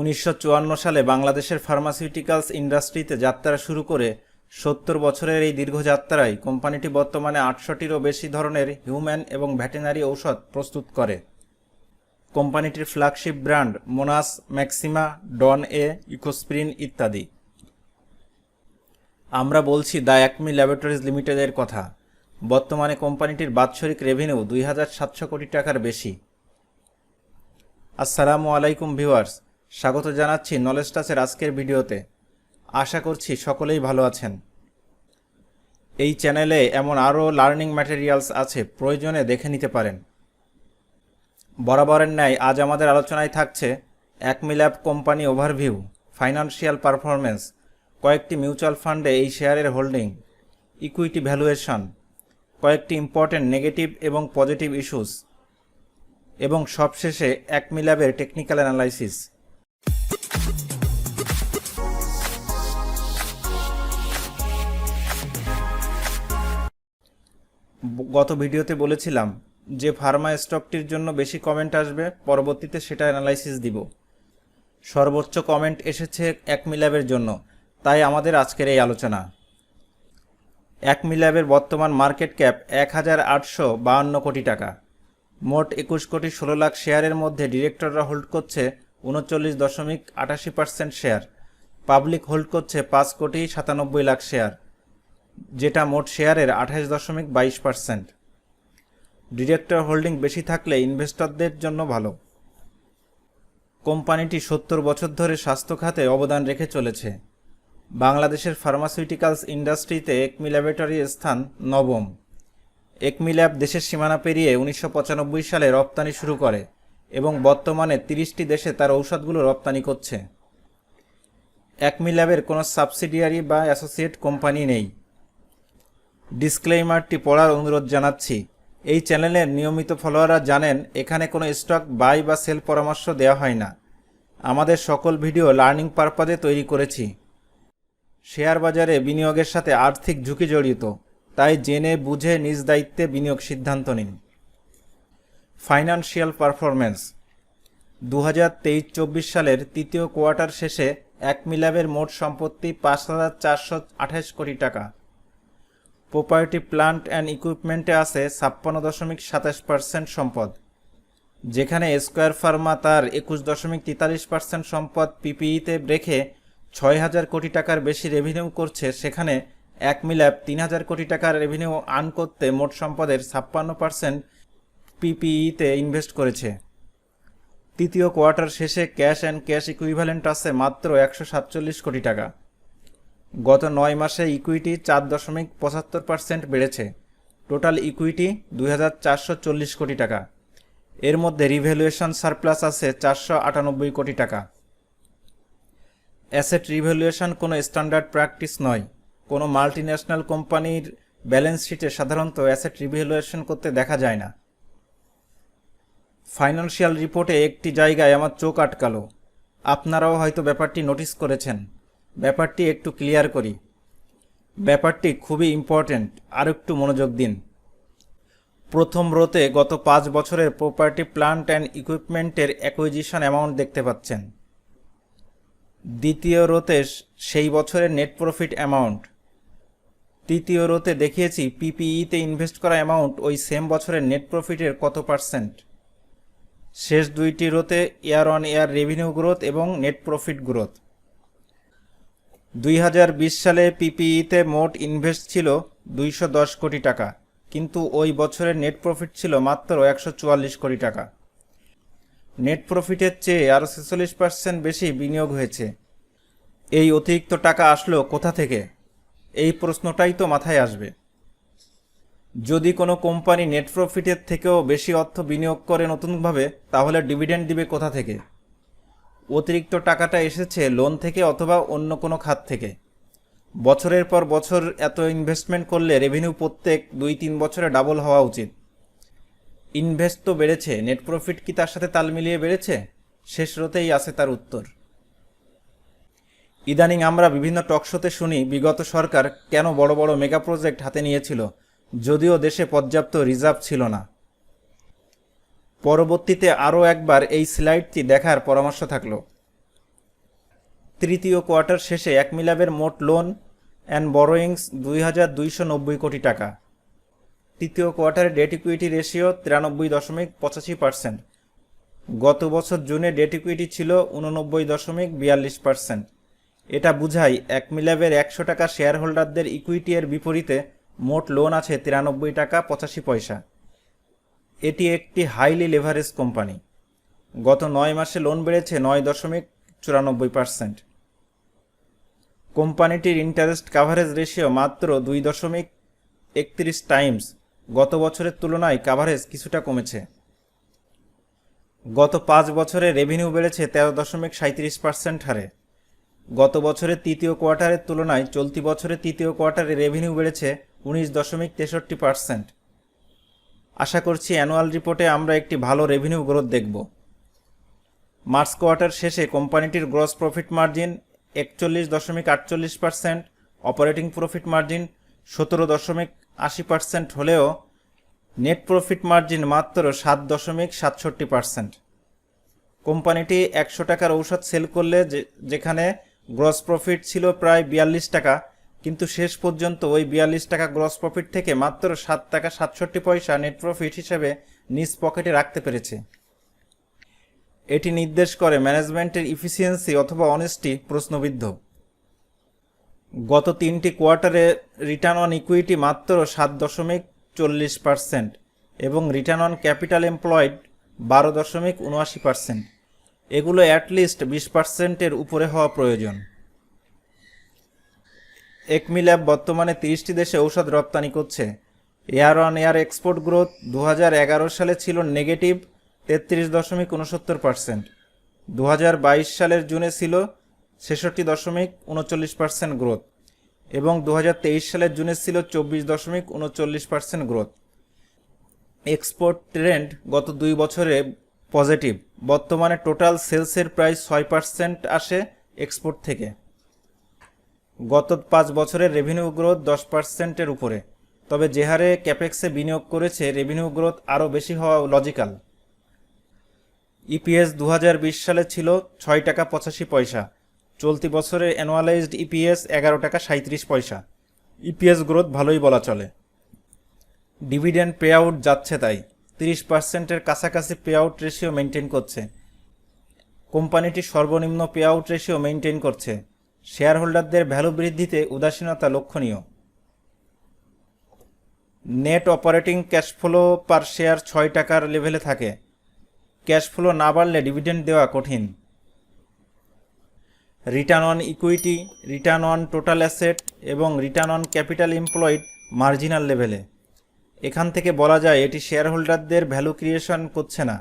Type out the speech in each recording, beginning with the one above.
উনিশশো চুয়ান্ন সালে বাংলাদেশের ফার্মাসিউটিক্যালস ইন্ডাস্ট্রিতে যাত্রা শুরু করে সত্তর বছরের এই দীর্ঘ যাত্রায় কোম্পানিটি বর্তমানে আটশোটিরও বেশি ধরনের হিউম্যান এবং ভেটেনারি ঔষধ প্রস্তুত করে। কোম্পানিটির ফ্ল্যাগশিপ ব্র্যান্ড মোনাস ম্যাক্সিমা ডন এ ইকোস্প্রিন ইত্যাদি। আমরা বলছি দ্য অ্যাকমি ল্যাবরেটরিজ লিমিটেডের কথা। বর্তমানে কোম্পানিটির বাৎসরিক রেভিনিউ দুই হাজার সাতশো কোটি টাকার বেশি। আসসালামু আলাইকুম ভিউয়ার্স। স্বাগত জানাচ্ছি নলেজ টাচের আজকের ভিডিওতে। আশা করছি সকলেই ভালো আছেন। এই চ্যানেলে এমন আরও লার্নিং ম্যাটেরিয়ালস আছে, প্রয়োজনে দেখে নিতে পারেন। বরাবরের ন্যায় আজ আমাদের আলোচনায় থাকছে Acme Lab company overview financial performance কয়েকটি মিউচুয়াল ফান্ডে এই শেয়ারের হোল্ডিং ইকুইটি ভ্যালুয়েশন কয়েকটি ইম্পর্টেন্ট নেগেটিভ এবং পজিটিভ ইস্যুস এবং সবশেষে অ্যাকমিল্যাবের টেকনিক্যাল অ্যানালাইসিস গত ভিডিওতে বলেছিলাম যে ফার্মা স্টকটির জন্য বেশি কমেন্ট আসবে, পরবর্তীতে সেটা অ্যানালাইসিস দিব। সর্বোচ্চ কমেন্ট এসেছে অ্যাকমিল্যাবের জন্য। তাই আমাদের আজকের এই আলোচনা। অ্যাকমিল্যাবের বর্তমান মার্কেট ক্যাপ এক হাজার আটশো বাহান্ন কোটি টাকা। মোট একুশ কোটি ষোলো লাখ শেয়ারের মধ্যে ডিরেক্টররা হোল্ড করছে উনচল্লিশ দশমিক আটাশি পার্সেন্ট শেয়ার পাবলিক হোল্ড করছে পাঁচ কোটি সাতানব্বই লাখ শেয়ার যেটা মোট শেয়ারের আঠাশ দশমিক বাইশ পার্সেন্ট ডিরেক্টর হোল্ডিং বেশি থাকলে ইনভেস্টরদের জন্য ভালো। কোম্পানিটি সত্তর বছর ধরে স্বাস্থ্য খাতে অবদান রেখে চলেছে। বাংলাদেশের ফার্মাসিউটিক্যালস ইন্ডাস্ট্রিতে একমি ল্যাবরেটরির স্থান নবম। একমি ল্যাব দেশের সীমানা পেরিয়ে উনিশশো পঁচানব্বই সালে রপ্তানি শুরু করে। এবং বর্তমানে তিরিশটি দেশে তার ঔষধগুলো রপ্তানি করছে। একমি ল্যাবের কোনো সাবসিডিয়ারি বা অ্যাসোসিয়েট কোম্পানি নেই। ডিসক্লেইমারটি পড়ার অনুরোধ জানাচ্ছি। এই চ্যানেলের নিয়মিত ফলোয়াররা জানেন, এখানে কোনো স্টক বাই বা সেল পরামর্শ দেওয়া হয় না। আমাদের সকল ভিডিও লার্নিং পারপাজে তৈরি করেছি। শেয়ার বাজারে বিনিয়োগের সাথে আর্থিক ঝুঁকি জড়িত, তাই জেনে বুঝে নিজ দায়িত্বে বিনিয়োগ সিদ্ধান্ত নিন। Financial performance. দু হাজার তেইশ চব্বিশ সালের তৃতীয় কোয়ার্টার শেষে এক মিলাবের মোট সম্পত্তি পাঁচ হাজার চারশো আঠাশ কোটি টাকা। প্রপার্টি, প্লান্ট অ্যান্ড ইকুইপমেন্টে আছে ছাপ্পান্ন দশমিক সাতাশ পার্সেন্ট সম্পদ। যেখানে স্কোয়ার ফার্মা তার একুশ দশমিক তেতাল্লিশ পার্সেন্ট সম্পদ পিপিইতে রেখে ছয় হাজার কোটি টাকার বেশি রেভিনিউ করছে, সেখানে এক মিলাপ তিন হাজার কোটি টাকার রেভিনিউ আর্ন করতে মোট সম্পদের ছাপ্পান্ন পার্সেন্ট পিপিইতে ইনভেস্ট করেছে। তৃতীয় কোয়ার্টার শেষে ক্যাশ অ্যান্ড ক্যাশ ইকুইভ্যালেন্ট আছে মাত্র একশো সাতচল্লিশ কোটি টাকা। গত নয় মাসে ইকুইটি চার দশমিক পঁচাত্তর পার্সেন্ট বেড়েছে। টোটাল ইকুইটি দুই হাজার চারশো চল্লিশ কোটি টাকা। এর মধ্যে রিভ্যালুয়েশন সারপ্লাস আছে চারশো আটানব্বই কোটি টাকা। অ্যাসেট রিভ্যালুয়েশন কোনো স্ট্যান্ডার্ড প্র্যাকটিস নয়। কোনো মাল্টিন্যাশনাল কোম্পানির ব্যালেন্স শিটে সাধারণত অ্যাসেট রিভ্যালুয়েশন করতে দেখা যায় না। ফাইন্যান্সিয়াল রিপোর্টে একটি জায়গায় আমার চোখ আটকালো। আপনারাও হয়তো ব্যাপারটি নোটিস করেছেন। ব্যাপারটি একটু ক্লিয়ার করি। ব্যাপারটি খুবই ইম্পর্ট্যান্ট আর একটু মনোযোগ দিন। প্রথম রোতে গত পাঁচ বছরের প্রপার্টি, প্লান্ট অ্যান্ড ইকুইপমেন্টের অ্যাকুইজিশন অ্যামাউন্ট দেখতে পাচ্ছেন। দ্বিতীয় রোতে সেই বছরের নেট প্রফিট অ্যামাউন্ট। তৃতীয় রোতে দেখিয়েছি, পিপিইতে ইনভেস্ট করা অ্যামাউন্ট ওই সেম বছরের নেট প্রফিটের কত পার্সেন্ট। শেষ দুইটি রোতে year on year revenue growth এবং নেট প্রফিট গ্রোথ। দুই হাজার বিশ সালে পিপিইতে মোট ইনভেস্ট ছিল দুইশো দশ কোটি টাকা, কিন্তু ওই বছরের নেট প্রফিট ছিল মাত্র একশো চুয়াল্লিশ কোটি টাকা। নেট প্রফিটের চেয়ে আরও ছেচল্লিশ পার্সেন্ট বেশি বিনিয়োগ হয়েছে। এই অতিরিক্ত টাকা আসলো কোথা থেকে? এই প্রশ্নটাই তো মাথায় আসবে। যদি কোনো কোম্পানি নেট প্রফিটের থেকেও বেশি অর্থ বিনিয়োগ করে নতুনভাবে, তাহলে ডিভিডেন্ড দিবে কোথা থেকে? অতিরিক্ত টাকাটা এসেছে লোন থেকে অথবা অন্য কোনো খাত থেকে। বছরের পর বছর এত ইনভেস্টমেন্ট করলে রেভিনিউ প্রত্যেক দুই তিন বছরে ডাবল হওয়া উচিত। ইনভেস্ট তো বেড়েছে নেট প্রফিট কি তার সাথে তাল মিলিয়ে বেড়েছে? শেষ রতেই আছে তার উত্তর। ইদানিং আমরা বিভিন্ন টকশোতে শুনি বিগত সরকার কেন বড় বড় মেগা প্রজেক্ট হাতে নিয়েছিল। যদিও দেশে পর্যাপ্ত রিজার্ভ ছিল না। পরবর্তীতে আরও একবার এই স্লাইডটি দেখার পরামর্শ থাকল। তৃতীয় কোয়ার্টার শেষে একমিলাবের মোট লোন অ্যান্ড বরোয়িংস দুই হাজার দুইশো নব্বই কোটি টাকা। তৃতীয় কোয়ার্টারে ডেট ইকুইটি রেশিও তিরানব্বই দশমিক পঁচাশি পার্সেন্ট। গত বছর জুনে ডেট ইকুইটি ছিল উননব্বই দশমিক বিয়াল্লিশ পার্সেন্ট। এটা বুঝায় এক মিলাবের একশো টাকা শেয়ার হোল্ডারদের ইকুইটি এর বিপরীতে মোট লোন আছে তিরানব্বই টাকা পঁচাশি পয়সা। এটি একটি হাইলি লেভারেজ কোম্পানি। গত নয় মাসে লোন বেড়েছে নয় দশমিক চুরানব্বই পার্সেন্ট। কোম্পানিটির ইন্টারেস্ট কাভারেজ রেশিও মাত্র দুই দশমিক একত্রিশ টাইমস। গত বছরের তুলনায় কাভারেজ কিছুটা কমেছে। গত পাঁচ বছরে রেভিনিউ বেড়েছে তেরো দশমিক সাঁত্রিশ পার্সেন্ট হারে। গত বছরের তৃতীয় কোয়ার্টারের তুলনায় চলতি বছরের তৃতীয় কোয়ার্টারে রেভিনিউ বেড়েছে উনিশ দশমিক তেষট্টি পার্সেন্ট। আশা করছি অ্যানুয়াল রিপোর্টে আমরা একটি ভালো রেভিনিউ গ্রোথ দেখব। মার্চ কোয়ার্টার শেষে কোম্পানিটির গ্রস প্রফিট মার্জিন একচল্লিশ দশমিক আটচল্লিশ পার্সেন্ট অপারেটিং প্রফিট মার্জিন সতেরো দশমিক আশি পার্সেন্ট হলেও নেট প্রফিট মার্জিন মাত্র সাত দশমিক সাতষট্টি পার্সেন্ট। কোম্পানিটি একশো টাকার ঔষধ সেল করলে যেখানে গ্রস প্রফিট ছিল প্রায় বিয়াল্লিশ টাকা কিন্তু শেষ পর্যন্ত ওই বিয়াল্লিশ টাকা গ্রস প্রফিট থেকে মাত্র সাত টাকা সাতষট্টি পয়সা নেট প্রফিট হিসেবে নিজ পকেটে রাখতে পেরেছে। এটি নির্দেশ করে ম্যানেজমেন্টের ইফিসিয়েন্সি অথবা অনেস্টি প্রশ্নবিদ্ধ। গত তিনটি কোয়ার্টারে রিটার্ন অন ইকুইটি মাত্র সাত দশমিক চল্লিশ পার্সেন্ট এবং রিটার্ন অন ক্যাপিটাল এমপ্লয়েড বারো দশমিক উনআশি পার্সেন্ট এগুলো অ্যাটলিস্ট বিশ পার্সেন্টের উপরে হওয়া প্রয়োজন। একমি ল্যাব বর্তমানে তিরিশটি দেশে ঔষধ রপ্তানি করছে। Year on year export growth দু হাজার এগারো সালে ছিল নেগেটিভ, তেত্রিশ দশমিক উনসত্তর পার্সেন্ট। দু হাজার বাইশ সালের জুনে ছিল ছেষট্টি দশমিক উনচল্লিশ পার্সেন্ট গ্রোথ এবং দু হাজার তেইশ সালের জুনে ছিল চব্বিশ দশমিক উনচল্লিশ পার্সেন্ট গ্রোথ। এক্সপোর্ট ট্রেন্ড গত দুই বছরে পজিটিভ। বর্তমানে টোটাল সেলসের প্রায় ছয় পার্সেন্ট আসে এক্সপোর্ট থেকে। গত পাঁচ বছরের রেভিনিউ গ্রোথ দশ পার্সেন্টের উপরে। তবে যে হারে ক্যাপেক্সে বিনিয়োগ করেছে রেভিনিউ গ্রোথ আরও বেশি হওয়া লজিক্যাল ইপিএস দু হাজার বিশ সালে ছিল ছয় টাকা পঁচাশি পয়সা। চলতি বছরের অ্যানুয়ালাইজড ইপিএস এগারো টাকা সাঁত্রিশ পয়সা। ইপিএস গ্রোথ ভালোই বলা চলে। ডিভিডেন্ড পে আউট যাচ্ছে তাই। তিরিশ পার্সেন্টের কাছাকাছি পে আউট রেশিও মেনটেন করছে। কোম্পানিটি সর্বনিম্ন পে আউট রেশিও মেনটেন করছে। শেয়ার হোল্ডারদের ভ্যালু বৃদ্ধিতে উদাসীনতা লক্ষণীয়। Net operating cash flow per share ছয় টাকার লেভেলে থাকে। ক্যাশ ফ্লো না বাড়লে ডিভিডেন্ড দেওয়া কঠিন। Return on equity, return on total asset এবং return on capital employed marginal লেভেলে। এখান থেকে বলা যায় এটি শেয়ার হোল্ডারদের ভ্যালু ক্রিয়েশন করছে না।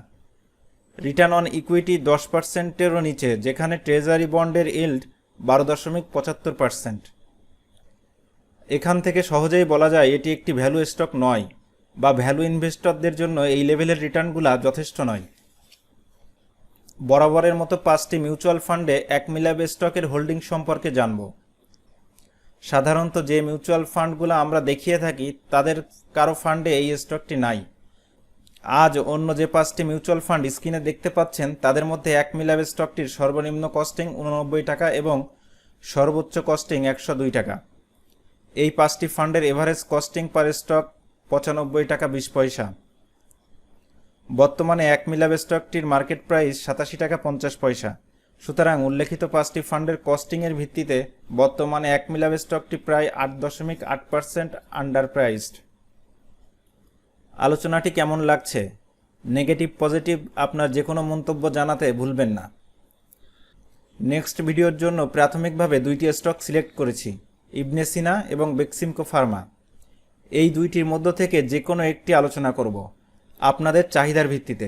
রিটার্ন অন ইকুইটি দশ পার্সেন্টেরও নিচে, যেখানে ট্রেজারি বন্ডের ইল্ড বারো দশমিক পঁচাত্তর পার্সেন্ট এখান থেকে সহজেই বলা যায় এটি একটি ভ্যালু স্টক নয় বা ভ্যালু ইনভেস্টরদের জন্য এই লেভেলের রিটার্নগুলো যথেষ্ট নয়। বরাবরের মতো পাঁচটি মিউচুয়াল ফান্ডে এক মিলাব স্টকের হোল্ডিং সম্পর্কে জানব। সাধারণত যে মিউচুয়াল ফান্ডগুলো আমরা দেখিয়ে থাকি, তাদের কারও ফান্ডে এই স্টকটি নাই। আজ অন্য যে পাঁচটি মিউচুয়াল ফান্ড স্ক্রিনে দেখতে পাচ্ছেন, তাদের মধ্যে এক মিলাব স্টকটির সর্বনিম্ন কস্টিং উননব্বই টাকা এবং সর্বোচ্চ কস্টিং একশো দুই টাকা। এই পাঁচটি ফান্ডের এভারেজ কস্টিং পার স্টক পঁচানব্বই টাকা বিশ পয়সা। বর্তমানে এক মিলাব স্টকটির মার্কেট প্রাইস সাতাশি টাকা পঞ্চাশ পয়সা। সুতরাং উল্লেখিত পাঁচটি ফান্ডের কস্টিংয়ের ভিত্তিতে বর্তমানে এক মিলাব স্টকটি প্রায় আট দশমিক আট পার্সেন্ট আন্ডার প্রাইসড আলোচনাটি কেমন লাগছে? নেগেটিভ, পজিটিভ, আপনার যে কোনো মন্তব্য জানাতে ভুলবেন না। নেক্সট ভিডিওর জন্য প্রাথমিকভাবে দুইটি স্টক সিলেক্ট করেছি ইবনেসিনা এবং বেক্সিমকো ফার্মা। এই দুইটির মধ্য থেকে যে কোনো একটি আলোচনা করব, আপনাদের চাহিদার ভিত্তিতে।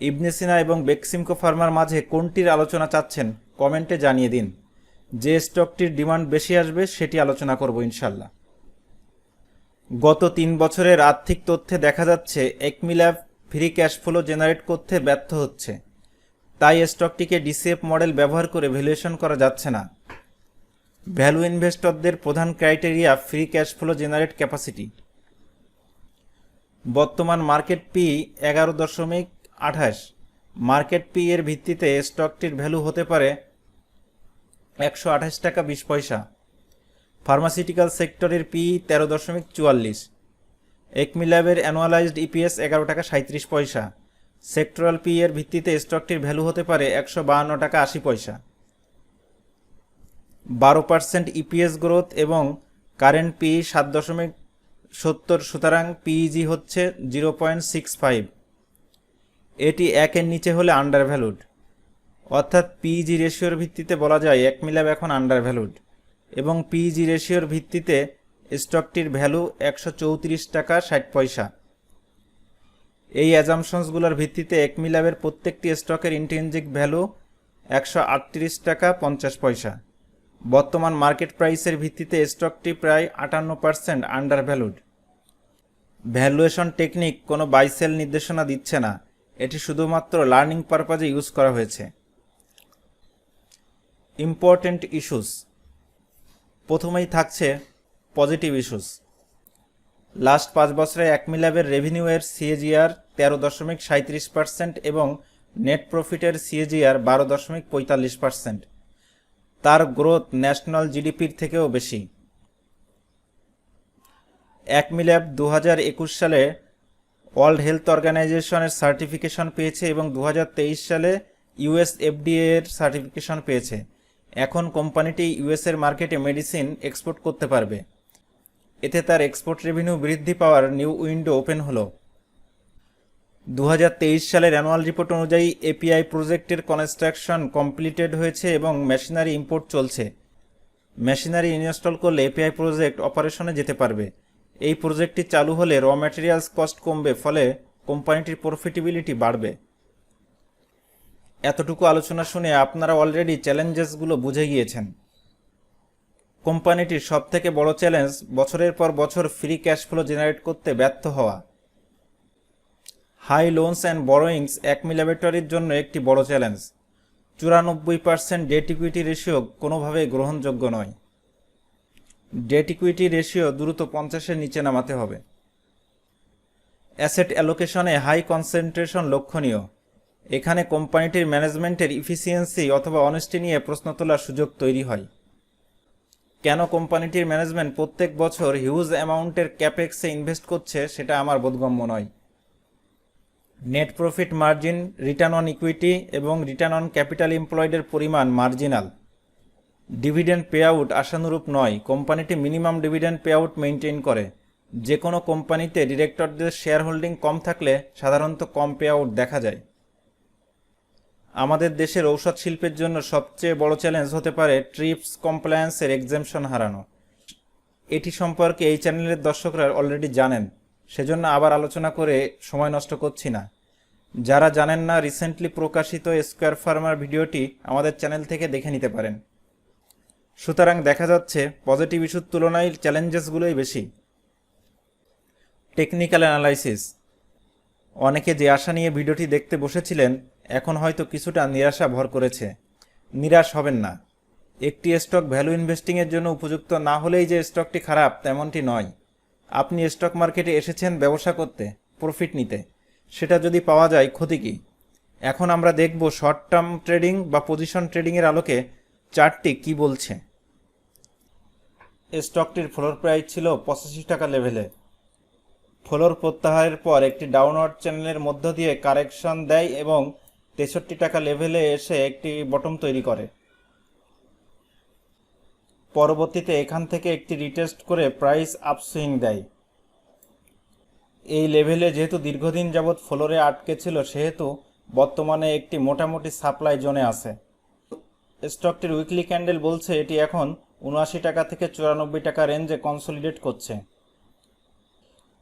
ইবনেসিনা এবং বেক্সিমকো ফার্মার মাঝে কোনটির আলোচনা চাচ্ছেন, কমেন্টে জানিয়ে দিন। যে স্টকটির ডিমান্ড বেশি আসবে, সেটি আলোচনা করব ইনশাল্লাহ গত তিন বছরের আর্থিক তথ্যে দেখা যাচ্ছে Acme Lab free cash flow generate করতে ব্যর্থ হচ্ছে। তাই স্টকটিকে ডিসিএফ মডেল ব্যবহার করে ভ্যালুয়েশন করা যাচ্ছে না। ভ্যালু ইনভেস্টরদের প্রধান criteria free cash flow generate capacity. বর্তমান মার্কেট পি এগারো দশমিক আঠাশ। মার্কেট পি এর ভিত্তিতে স্টকটির ভ্যালু হতে পারে একশো আঠাশ টাকা বিশ পয়সা। ফার্মাসিউটিক্যাল সেক্টরের পি তেরো দশমিক চুয়াল্লিশ। একমি ল্যাবের অ্যানুয়ালাইজড ইপিএস এগারো টাকা সাঁত্রিশ পয়সা। সেক্টরাল পি এর ভিত্তিতে স্টকটির ভ্যালু হতে পারে একশো বাহান্ন টাকা আশি পয়সা। বারো পার্সেন্ট ইপিএস গ্রোথ এবং কারেন্ট পি সাত দশমিক সত্তর, সুতরাং পিইজি হচ্ছে জিরো পয়েন্ট সিক্স ফাইভ। এটি একের নিচে হলে আন্ডার ভ্যালুড অর্থাৎ পিইজি রেশিওর ভিত্তিতে বলা যায় এক মিলাব এখন আন্ডার ভ্যালুড এবং পিইজি রেশিওর ভিত্তিতে স্টকটির ভ্যালু একশো চৌত্রিশ টাকা ষাট পয়সা। এই অ্যাজামশনসগুলোর ভিত্তিতে এক মিলাবের প্রত্যেকটি স্টকের ইন্টেনজিক ভ্যালু একশো আটত্রিশ টাকা পঞ্চাশ পয়সা। বর্তমান মার্কেট প্রাইসের ভিত্তিতে স্টকটি প্রায় আটান্ন percent under valued valuation technique কোনো বাইসেল নির্দেশনা দিচ্ছে না। এটি শুধুমাত্র লার্নিং পারপাজে ইউজ করা হয়েছে। ইম্পর্টেন্ট ইস্যুস প্রথমেই থাকছে পজিটিভ ইস্যুস লাস্ট পাঁচ বছরে একমিলাবের রেভিনিউয়ের সিএজিআর তেরো দশমিক সাঁত্রিশ পার্সেন্ট এবং নেট প্রফিটের সিএজিআর বারো দশমিক পঁয়তাল্লিশ পার্সেন্ট তার গ্রোথ ন্যাশনাল জিডিপির থেকেও বেশি। এক মিল্যাব দু হাজার একুশ সালে ওয়ার্ল্ড হেলথ অর্গানাইজেশনের সার্টিফিকেশন পেয়েছে এবং দু হাজার তেইশ সালে ইউএস এফডিএ এর সার্টিফিকেশন পেয়েছে। এখন কোম্পানিটি ইউএস এর মার্কেটে মেডিসিন এক্সপোর্ট করতে পারবে। এতে তার এক্সপোর্ট রেভিনিউ বৃদ্ধি পাওয়ার নিউ উইন্ডো ওপেন হলো। দু হাজার তেইশ সালের অ্যানুয়াল রিপোর্ট অনুযায়ী এপিআই প্রজেক্টের কনস্ট্রাকশন কমপ্লিটেড হয়েছে এবং মেশিনারি ইম্পোর্ট চলছে। মেশিনারি ইনস্টল করলে এপিআই প্রজেক্ট অপারেশনে যেতে পারবে। এই প্রজেক্টটি চালু হলে র ম্যাটেরিয়ালস কস্ট কমবে, ফলে কোম্পানিটির প্রফিটেবিলিটি বাড়বে। এতটুকু আলোচনা শুনে আপনারা অলরেডি চ্যালেঞ্জেসগুলো বুঝে গিয়েছেন। কোম্পানিটির সবথেকে বড় চ্যালেঞ্জ বছরের পর বছর ফ্রি ক্যাশ ফ্লো জেনারেট করতে ব্যর্থ হওয়া। হাই লোনস অ্যান্ড বরোয়িংস এক মিলাবেটরির জন্য একটি বড় চ্যালেঞ্জ চুরানব্বই পার্সেন্ট ডেট ইকুইটি রেশিও কোনোভাবেই গ্রহণযোগ্য নয়। ডেট ইকুইটি রেশিও দ্রুত পঞ্চাশের নিচে নামাতে হবে। অ্যাসেট অ্যালোকেশনে হাই কনসেন্ট্রেশন লক্ষণীয়। এখানে কোম্পানিটির ম্যানেজমেন্টের ইফিসিয়েন্সি অথবা অনেস্টি নিয়ে প্রশ্ন তোলার সুযোগ তৈরি হয়। কেন কোম্পানিটির ম্যানেজমেন্ট প্রত্যেক বছর হিউজ অ্যামাউন্টের ক্যাপেক্সে ইনভেস্ট করছে সেটা আমার বোধগম্য নয়। Net profit margin return on equity এবং রিটার্ন অন ক্যাপিটাল এমপ্লয়েডের পরিমাণ মার্জিনাল ডিভিডেন্ড পে আউট আশানুরূপ নয়, কোম্পানিটি minimum dividend pay out maintain করে। যে কোনো কোম্পানিতে ডিরেক্টরদের শেয়ার হোল্ডিং কম থাকলে সাধারণত কম পে আউট দেখা যায়। আমাদের দেশের ঔষধ শিল্পের জন্য সবচেয়ে বড় চ্যালেঞ্জ হতে পারে ট্রিপস কমপ্লায়েন্সের এক্সামশন হারানো। এটি সম্পর্কে এই চ্যানেলের দর্শকরা অলরেডি জানেন। সেজন্য আবার আলোচনা করে সময় নষ্ট করছি না। যারা জানেন না রিসেন্টলি প্রকাশিত স্কোয়ার ফার্মার ভিডিওটি আমাদের চ্যানেল থেকে দেখে নিতে পারেন। সুতরাং দেখা যাচ্ছে পজিটিভ ইস্যুর তুলনায় চ্যালেঞ্জেসগুলোই বেশি। টেকনিক্যাল অ্যানালাইসিস অনেকে যে আশা নিয়ে ভিডিওটি দেখতে বসেছিলেন এখন হয়তো কিছুটা নিরাশা ভর করেছে। নিরাশ হবেন না। একটি স্টক ভ্যালু ইনভেস্টিংয়ের জন্য উপযুক্ত না হলেই যে স্টকটি খারাপ, তেমনটি নয়। আপনি স্টক মার্কেটে এসেছেন ব্যবসা করতে, প্রফিট নিতে। সেটা যদি পাওয়া যায়, ক্ষতি কী? এখন আমরা দেখব শর্ট টার্ম ট্রেডিং বা পজিশন ট্রেডিংয়ের আলোকে চার্টটি কি বলছে। স্টকটির ফ্লোর প্রাইস ছিল পঁচাশি টাকা লেভেলে। ফ্লোর প্রত্যাহারের পর একটি ডাউনওয়ার্ড চ্যানেলের মধ্য দিয়ে কারেকশন দেয় এবং তেষট্টি টাকা লেভেলে এসে একটি বটম তৈরি করে। পরবর্তীতে এখান থেকে একটি রিটেস্ট করে প্রাইস আপসুইং দেয়। এই লেভেলে যেহেতু দীর্ঘদিন যাবৎ ফ্লোরে আটকে ছিল, সেহেতু বর্তমানে একটি মোটামুটি সাপ্লাই জোনে আছে। স্টকটির উইকলি ক্যান্ডেল বলছে এটি এখন উনআশি টাকা থেকে চুরানব্বই টাকা রেঞ্জে কনসলিডেট করছে।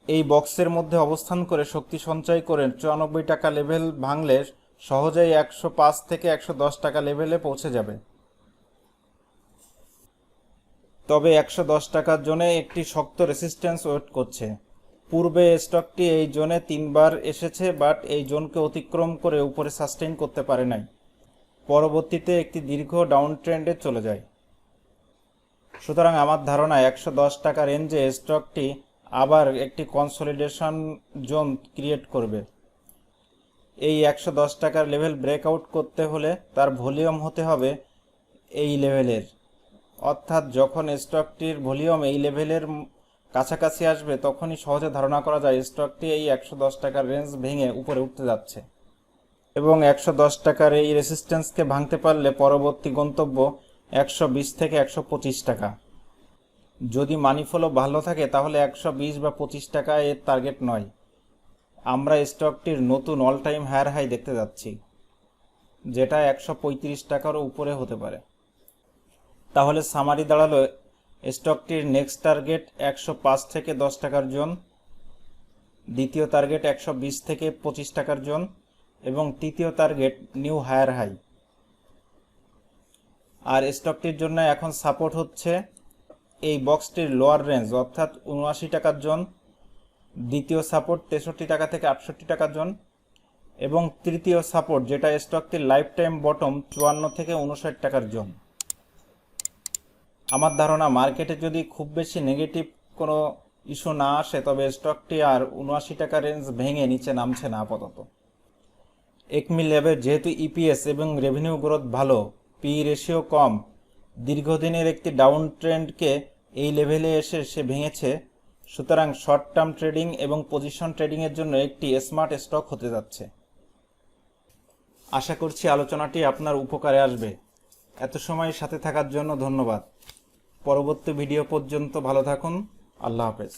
এই বক্সের মধ্যে অবস্থান করে শক্তি সঞ্চয় করে চুরানব্বই টাকা লেভেল ভাঙলে সহজেই একশো পাঁচ থেকে একশো দশ টাকা লেভেলে পৌঁছে যাবে। তবে একশো দশ টাকার জোনে একটি শক্ত রেসিস্ট্যান্স ওয়েট করছে। পূর্বে স্টকটি এই জোনে তিনবার এসেছে বাট এই জোনকে অতিক্রম করে উপরে সাস্টেইন করতে পারে নাই। পরবর্তীতে একটি দীর্ঘ ডাউন ট্রেন্ডে চলে যায়। সুতরাং আমার ধারণা একশো দশ টাকা রেঞ্জে স্টকটি আবার একটি কনসলিডেশন জোন ক্রিয়েট করবে। এই একশো দশ টাকার লেভেল ব্রেকআউট করতে হলে তার ভলিউম হতে হবে এই লেভেলের অর্থাৎ যখন স্টকটির ভলিউম এই লেভেলের কাছাকাছি আসবে, তখনই সহজে ধারণা করা যায় স্টকটি এই একশো দশ টাকার রেঞ্জ ভেঙে উপরে উঠতে যাচ্ছে। এবং একশো দশ টাকার এই রেসিস্ট্যান্সকে ভাঙতে পারলে পরবর্তী গন্তব্য একশো বিশ থেকে একশো পঁচিশ টাকা। যদি মানি ভালো থাকে, তাহলে একশো বিশ বা পঁচিশ টাকা এর টার্গেট নয়। আমরা স্টকটির নতুন অল টাইম হায়ার হাই দেখতে যাচ্ছি, যেটা একশো পঁয়ত্রিশ টাকারও উপরে হতে পারে। তাহলে সামারি দাঁড়াল, স্টকটির নেক্সট টার্গেট একশো পাঁচ থেকে দশ টাকার জোন, দ্বিতীয় টার্গেট একশো বিশ থেকে পঁচিশ টাকার জোন, এবং তৃতীয় টার্গেট নিউ হায়ার হাই আর স্টকটির জন্য এখন সাপোর্ট হচ্ছে এই বক্সটির লোয়ার রেঞ্জ অর্থাৎ উনআশি টাকার জোন দ্বিতীয় সাপোর্ট তেষট্টি টাকা থেকে আটষট্টি টাকা জোন এবং তৃতীয় সাপোর্ট যেটা স্টকটির লাইফ টাইম বটম চুয়ান্ন থেকে উনষাট টাকার জোন। আমার ধারণা মার্কেটে যদি খুব বেশি নেগেটিভ কোনো ইস্যু না আসে, তবে স্টকটি আর উনআশি টাকা রেঞ্জ ভেঙে নিচে নামছে না আপাতত। একমি ল্যাবের যেহেতু ইপিএস এবং রেভিনিউ গ্রোথ ভালো পি রেশিও কম, দীর্ঘদিনের একটি ডাউন ট্রেন্ডকে এই লেভেলে এসে সে ভেঙেছে। সুতরাং শর্ট টার্ম ট্রেডিং এবং পজিশন ট্রেডিংয়ের জন্য একটি স্মার্ট স্টক হতে যাচ্ছে। আশা করছি আলোচনাটি আপনার উপকারে আসবে। এত সময় সাথে থাকার জন্য ধন্যবাদ। পরবর্তী ভিডিও পর্যন্ত ভালো থাকুন। আল্লাহ হাফেজ।